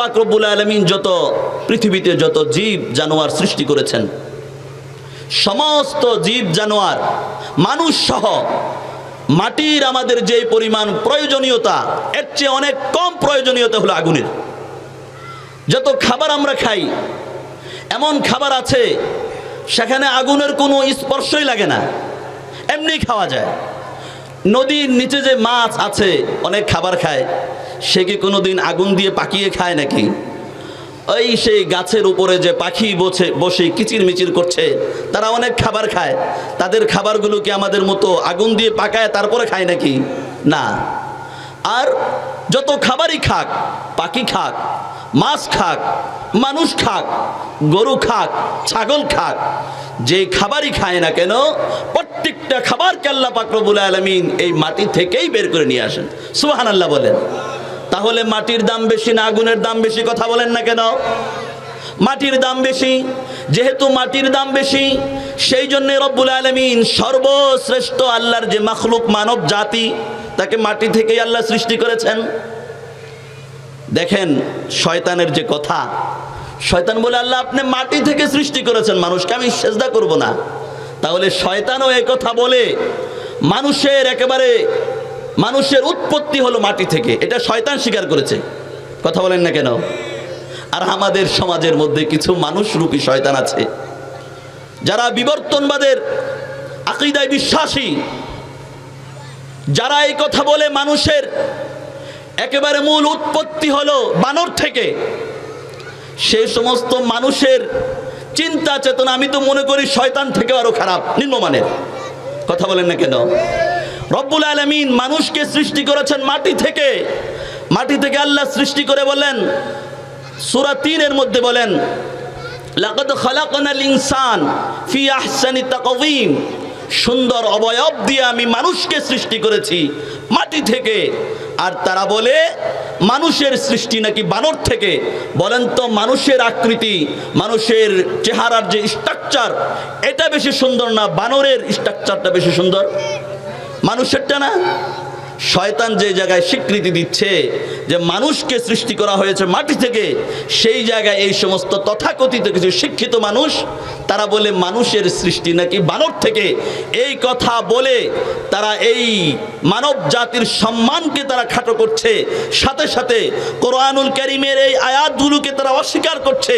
পাক আলমিন যত পৃথিবীতে যত জীব জানোয়ার সৃষ্টি করেছেন, সমস্ত জীব জানোয়ার, মানুষ সহ, মাটির আমাদের যে পরিমাণ প্রয়োজনীয়তা, এর চেয়ে অনেক কম প্রয়োজনীয়তা হলো আগুনের। যত খাবার আমরা খাই, এমন খাবার আছে, সেখানে আগুনের কোনো স্পর্শই লাগে না, এমনি খাওয়া যায়। নদীর নিচে যে মাছ আছে, অনেক খাবার খায় সে কি কোনোদিন আগুন দিয়ে পাকিয়ে খায় নাকি? ওই সেই গাছের উপরে যে পাখি বসে বসে কিচির মিচির করছে, তারা অনেক খাবার খায়। তাদের খাবারগুলোকে আমাদের মতো আগুন দিয়ে পাকায় তারপরে খায় নাকি? না। আর যত খাবারই খাক, পাখি খাক, মাছ খাক, মানুষ খাক, গরু খাক, ছাগল খাক, যে খাবারই খায় না কেন, প্রত্যেকটা খাবার আল্লাহ পাকরবুল আলমিন এই মাটি থেকেই বের করে নিয়ে আসেন। সুবাহান আল্লাহ বলেন। তাহলে মাটির দাম বেশি না আগুনের দাম বেশি কথা বলেন না কেন? মাটির দাম বেশি, যেহেতু মাটির দাম বেশি, সেই জন্য রব্বুল আলমিন সর্বশ্রেষ্ঠ আল্লাহর যে মখলুক মানব জাতি, তাকে মাটি থেকেই আল্লাহ সৃষ্টি করেছেন। দেখেন, শয়তানের যে কথা, শয়তান বলে, আল্লাহ, আপনি মাটি থেকে সৃষ্টি করেছেন, মানুষকে আমি সেজদা করব না। তাহলে শয়তানও কথা বলে, মানুষের একেবারে মানুষের উৎপত্তি হলো মাটি থেকে। এটা শয়তান স্বীকার করেছে। কথা বলেন না কেন? আর আমাদের সমাজের মধ্যে কিছু মানুষরূপী শয়তান আছে। যারা বিবর্তনবাদের আকিদায় বিশ্বাসী। যারা এই কথা বলে মানুষের একেবারে মূল উৎপত্তি হলো বানর থেকে। সে সমস্ত মানুষের চিন্তা চেতনা আমি তো মনে করি শয়তান থেকে আরও খারাপ, নিম্নমানের। কথা বলেন না কেন? রব্বুল আলমিন মানুষকে সৃষ্টি করেছেন মাটি থেকে। মাটি থেকে আল্লাহ সৃষ্টি করে বলেন সুরা তিনের মধ্যে বলেন, লাকাদ খালাকনাল ইনসান ফি আহসানি তাকওয়িম। সুন্দর অবয়ব দিয়ে আমি মানুষকে সৃষ্টি করেছি মাটি থেকে। আর তারা বলে, মানুষের সৃষ্টি নাকি বানর থেকে? বলেন তো, মানুষের আকৃতি, মানুষের চেহারার যে স্ট্রাকচার এটা বেশি সুন্দর না বানরের স্ট্রাকচারটা বেশি সুন্দর? মানুষেরটা না শয়তান যে জায়গায় স্বীকৃতি দিচ্ছে যে মানুষকে সৃষ্টি করা হয়েছে মাটি থেকে, সেই জায়গায় এই সমস্ত তথাকথিত কিছু শিক্ষিত মানুষ তারা বলে, মানুষের সৃষ্টি নাকি বানর থেকে? এই কথা বলে তারা এই মানব জাতির সম্মানকে তারা খাটো করছে। সাথে সাথে কোরআনুল করিমের এই আয়াতগুলোকে তারা অস্বীকার করছে।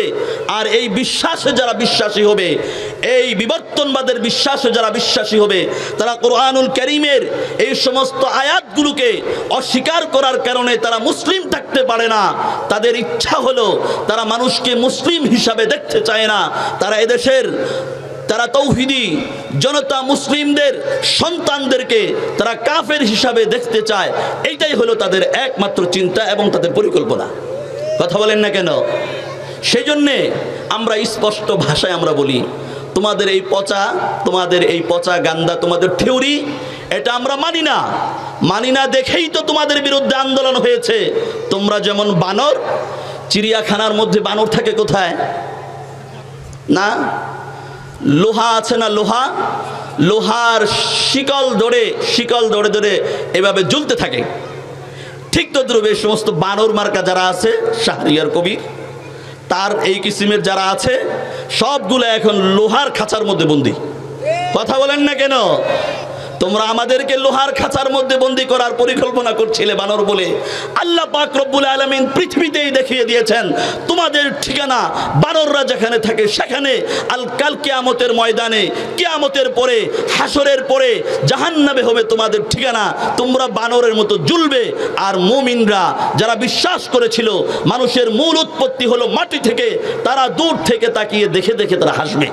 আর এই বিশ্বাসে যারা বিশ্বাসী হবে, এই বিবর্তনবাদের বিশ্বাসে যারা বিশ্বাসী হবে, তারা কোরআনুল করিমের এই সমস্ত আয়াতগুলোকে অস্বীকার করার কারণে তারা মুসলিম থাকতে পারে না। তাদের ইচ্ছা হলো তারা মানুষকে মুসলিম হিসাবে দেখতে চায় না। তারা এদেশের তারা তৌহিদি, জনতা মুসলিমদের, সন্তানদেরকে তারা কাফের হিসাবে দেখতে চায়। এইটাই হলো তাদের একমাত্র চিন্তা এবং তাদের পরিকল্পনা। কথা বলেন না কেন? সেই জন্যে আমরা স্পষ্ট ভাষায় আমরা বলি, তোমাদের এই পচা, তোমাদের এই পচা গান্দা, তোমাদের থিওরি, এটা আমরা মানি না। মানি না দেখেই তো তোমাদের বিরুদ্ধে আন্দোলন হয়েছে। তোমরা যেমন বানর, চিড়িয়াখানার মধ্যে বানর থাকে কোথায়? না? লোহা আছে না লোহা? লোহার শিকল ধরে শিকল ধরে ধরে এভাবে জ্বলতে থাকে। ঠিক তো দ্রব্য এই সমস্ত বানর মার্কা যারা আছে, শাহরিয়ার কবির তার এই কিসিমের যারা আছে, সবগুলো এখন লোহার খাঁচার মধ্যে বন্দি। কথা বলেন না কেন? তোমরা আমাদেরকে লোহার খাঁচার মধ্যে বন্দি করার পরিকল্পনা করছিলে বানর বলে। আল্লাহ পাক রব্বুল আলমিন পৃথিবীতেই দেখিয়ে দিয়েছেন, তোমাদের ঠিকানা বানররা যেখানে থাকে সেখানে। আল কাল কেয়ামতের ময়দানে, কেয়ামতের পরে হাসরের পরে জাহান্নাবে হবে তোমাদের ঠিকানা। তোমরা বানরের মতো জ্বলবে আর মুমিনরা যারা বিশ্বাস করেছিল মানুষের মূল উৎপত্তি হলো মাটি থেকে, তারা দূর থেকে তাকিয়ে দেখে দেখে তারা হাসবে।